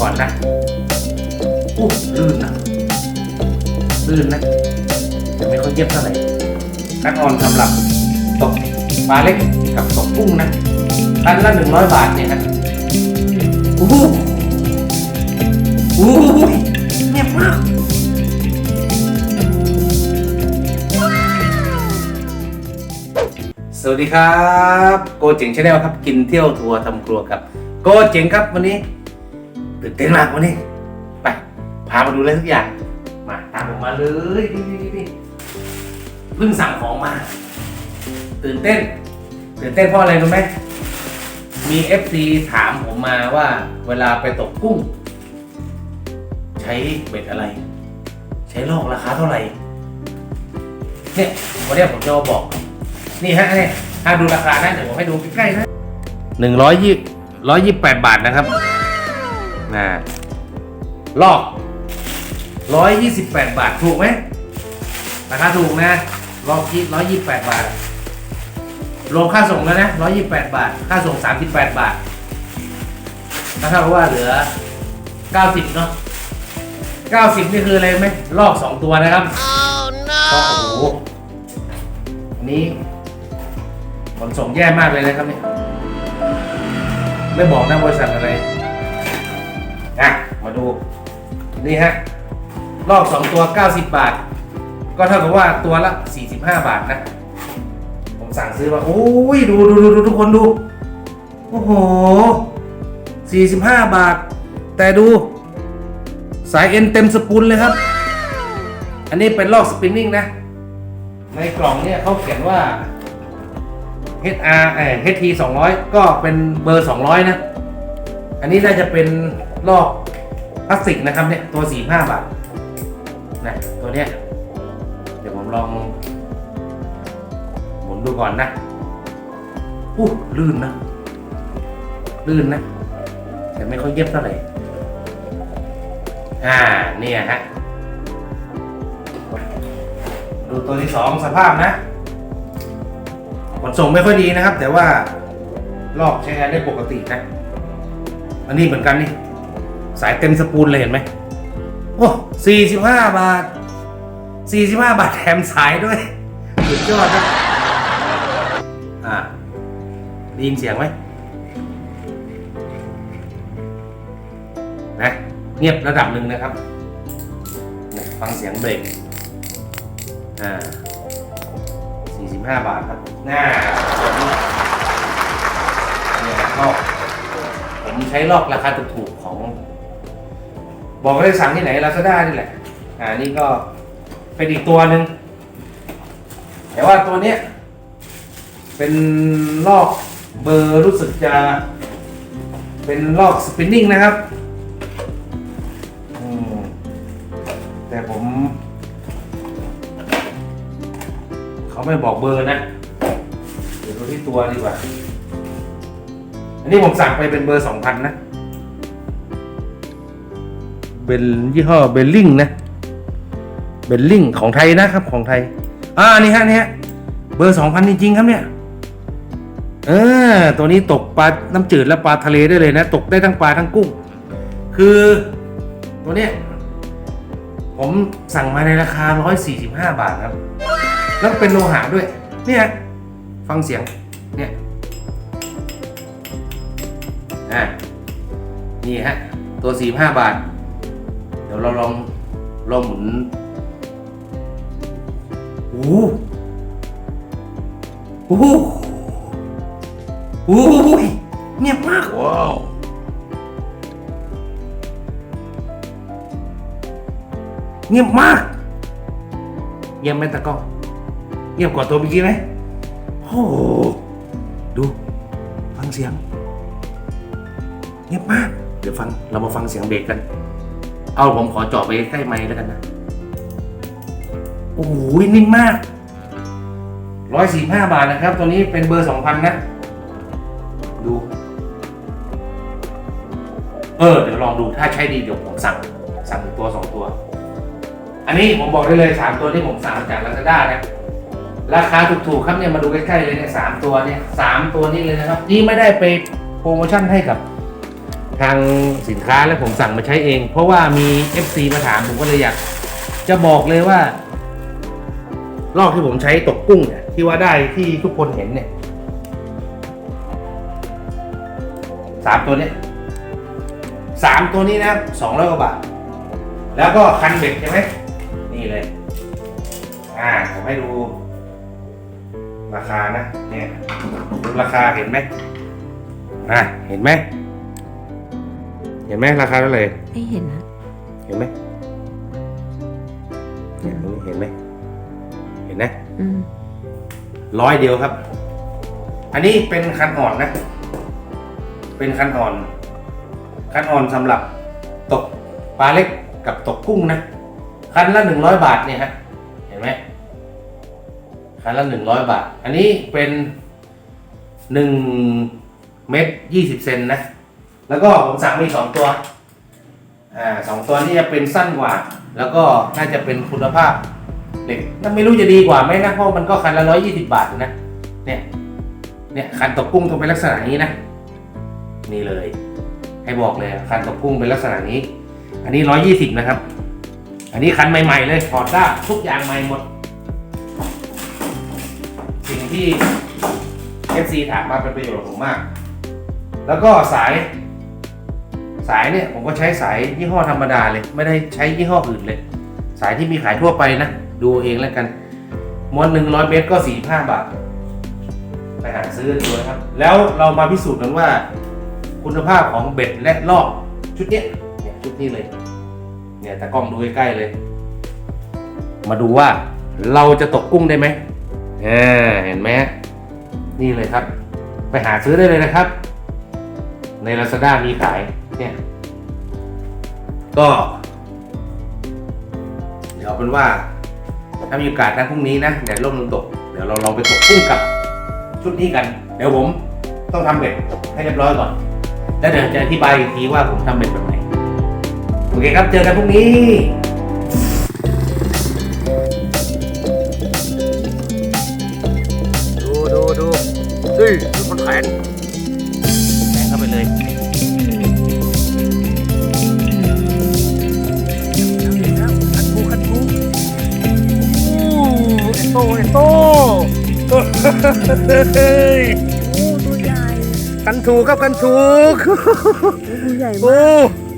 ก่อนนะอู้ลื่นนะลื่นนะแต่ไม่ค่อยเย็บเท่าไหร่คัดออนสำหรับตกปลาเล็กกับตกกุ้งนะตันละหนึ่งร้อยบาทเนี่ยนะอู้หูอู้หูเงียบมากสวัสดีครับ โกเจ๋งชาแนลครับกินเที่ยวทัวร์ทำครัวครับ โกเจ๋งครับวันนี้ ตื่นเต้นมากวันนี้ ไป พามาดูอะไรทุกอย่าง มาตามผมมาเลยนี่นี่นี่เพิ่งสั่งของมา ตื่นเต้น ตื่นเต้นเพราะอะไรรู้ไหมมี FC ถามผมมาว่า เวลาไปตกกุ้ง ใช้เบ็ดอะไร ใช้ลอกราคาเท่าไหร่ เนี่ยวันนี้ผมจะมาบอก นี่ฮะเนี่ยถ้าดูราคานะเดี๋ยวผมให้ดูใกล้ๆนะหนึ่งร้อยยี่ร้อยยี่แปดบาทนะครับ นะลอกร้อยยี่สิบแปดบาทถูกไหมราคาถูกนะลอกยี่ร้อยยี่แปดบาท รวมค่าส่งแล้วนะร้อยยี่แปดบาท ค่าส่งสามสิบแปดบาทถ้าเท่ากับว่าเหลือเก้าสิบเนาะเก้าสิบนี่คืออะไรไหมลอกสองตัวนะครับก็โอ้โหอันนี้ขนส่งแย่มากเลยนะครับเนี่ยไม่บอกนะบริษัทอะไร นี่ฮะลอกสองตัว 90 บาท ก็เท่ากับว่าตัวละ 45 บาทนะ ผมสั่งซื้อมาโอ้ยดูดูดูดูทุกคนดู โอ้โห 45 บาท แต่ดู สายเอ็นเต็มสปูลเลยครับ อันนี้เป็นลอกสปินนิ่งนะ ในกล่องเนี่ยเขาเขียนว่า HR เอ่อ HT 200 ก็เป็นเบอร์ 200 นะ อันนี้น่าจะเป็นลอก พลาสติกนะครับเนี่ยตัว 45 บาทนะตัวเนี้ยเดี๋ยวผมลองหมุนดูก่อนนะอู้ลื่นนะ ลื่นนะ แต่ไม่ค่อยเย็บเท่าไหร่อ่าเนี่ยฮะดูตัวที่สองสภาพนะขนส่งไม่ค่อยดีนะครับ แต่ว่าลอกใช้งานได้ปกตินะ อันนี้เหมือนกันนี่ สายเต็มสปูลเลยเห็นไหมโอ้สี่สิบห้าบาทสี่สิบห้าบาทแถมสายด้วยสุดยอดนะอ่าได้ยินเสียงไหมนะเงียบระดับหนึ่งนะครับ ฟังเสียงเบรกอ่า45บาทครับหน้าเนี่ยลอกผมใช้ลอกราคาถูกๆของ บอกเลยสั่งที่ไหนลาซาด้านี่แหละ อ่านี่ก็เป็นอีกตัวหนึ่งแต่ว่าตัวเนี้ยเป็นลอกเบอร์รู้สึกจะเป็นลอกสปินนิ่งนะครับแต่ผม เขาไม่บอกเบอร์นะ เดี๋ยวดูที่ตัวดีกว่า อันนี้ผมสั่งไปเป็นเบอร์สองพันนะ เป็นยี่ห้อเบลลิงนะเบลลิงของไทยนะครับของไทย อ่านี่ฮะนี่ฮะเบอร์สองพันจริงๆครับเนี่ยเออตัวนี้ตกปลาน้ำจืดและปลาทะเลได้เลยนะ ตกได้ทั้งปลาทั้งกุ้ง คือตัวเนี้ยผมสั่งมาในราคา 145 บาทครับ แล้วเป็นโลหะด้วย เนี่ยฟังเสียง เนี่ยอะนี่ฮะ ตัว 45 บาท ดี๋ยวเราลองลองหมุนโอ้โหโอ้โหโอ้โหเงียบมากว้าวเงียบมากเงียบไหมตะกล้องเงียบกว่าตัวเมื่อกี้ไหมโอ้โหดูฟังเสียง เงียบมาก เดี๋ยวฟังเรามาฟังเสียงเบรกกัน เอาผมขอเจาะไปใกล้ไมค์แล้วกันนะ โอ้โหนิ่มมากร้อยสี่ห้าบาทนะครับ ตัวนี้เป็นเบอร์สองพันนะ ดู เออ เดี๋ยวลองดูถ้าใช้ดีเดี๋ยวผมสั่ง สั่งอีกตัวสองตัว อันนี้ผมบอกได้เลยสามตัวที่ผมสั่งจากลาซาด้านะ ราคาถูกๆครับเนี่ยมาดูใกล้ๆเลยเนี่ยสามตัวเนี่ยสามตัวนี้เลยนะครับ นี่ไม่ได้ไปโปรโมชั่นให้กับ ทางสินค้าแล้วผมสั่งมาใช้เอง เพราะว่ามี FC มาถามผมก็เลยอยาก จะบอกเลยว่า ลอกที่ผมใช้ตกกุ้งเนี่ยที่ว่าได้ที่ทุกคนเห็นเนี่ยสามตัวเนี้ยสามตัวนี้นะสองร้อยกว่าบาท แล้วก็คันเบ็ดใช่ไหมนี่เลย อ่าผมให้ดู ราคานะเนี่ยดูราคาเห็นไหมอะเห็นไหม เห็นไหมราคาเท่าไหร่ไม่เห็นนะเห็นไหมเนี่ยตรงนี้เห็นไหมเห็นนะอืมร้อยเดียวครับ อันนี้เป็นคันอ่อนนะ เป็นคันอ่อน คันอ่อนสำหรับตกปลาเล็กกับตกกุ้งนะ คันละหนึ่งร้อยบาทเนี่ยฮะ เห็นไหมคันละหนึ่งร้อยบาท อันนี้เป็นหนึ่งเม็ดยี่สิบเซนนะ แล้วก็ผมสั่งมีสองตัว อ่าสองตัวนี้จะเป็นสั้นกว่า แล้วก็น่าจะเป็นคุณภาพเหล็กน่าไม่รู้จะดีกว่าไหมนะ เพราะมันก็คันละร้อยยี่สิบาทนะ เนี่ย เนี่ยคันตกกุ้งต้องเป็นลักษณะนี้นะ นี่เลย ให้บอกเลยคันตกกุ้งเป็นลักษณะนี้ อันนี้ร้อยยี่สิบนะครับ อันนี้คันใหม่ ๆ เลยถอดได้ทุกอย่างใหม่หมด สิ่งที่ FC ถามมาเป็นประโยชน์กับผมมาก แล้วก็สาย สายเนี่ยผมก็ใช้สายยี่ห้อธรรมดาเลย ไม่ได้ใช้ยี่ห้ออื่นเลย สายที่มีขายทั่วไปนะ ดูเองแล้วกันม้วนหนึ่งร้อยเมตรก็สี่ห้าบาท ไปหาซื้อดูนะครับ แล้วเรามาพิสูจน์กันว่า คุณภาพของเบ็ดและลอกชุดเนี้ยเนี่ยชุดนี้เลย เนี่ยแต่กล้องดูใกล้ๆเลย มาดูว่าเราจะตกกุ้งได้ไหมเออเห็นไหมนี่เลยครับ ไปหาซื้อได้เลยนะครับ ใน Lazada มีขาย เนี่ย ก็ เดี๋ยวเอาเป็นว่า ถ้ามีโอกาสนะพรุ่งนี้นะแดดร่มลมตก เดี๋ยวเราลองไปตกกุ้งกับ ชุดนี้กัน เดี๋ยวผมต้องทำเบ็ดให้เรียบร้อยก่อน แล้วเดี๋ยวจะอธิบายอีกทีว่าผมทำเบ็ดแบบไหน โอเคครับ เจอกันพรุ่งนี้ดูดูดูดูดูคนแขน ฮ้ยโอ้ตัวใหญ่คันทูครับคันทูตัวใหญ่โอ้มาก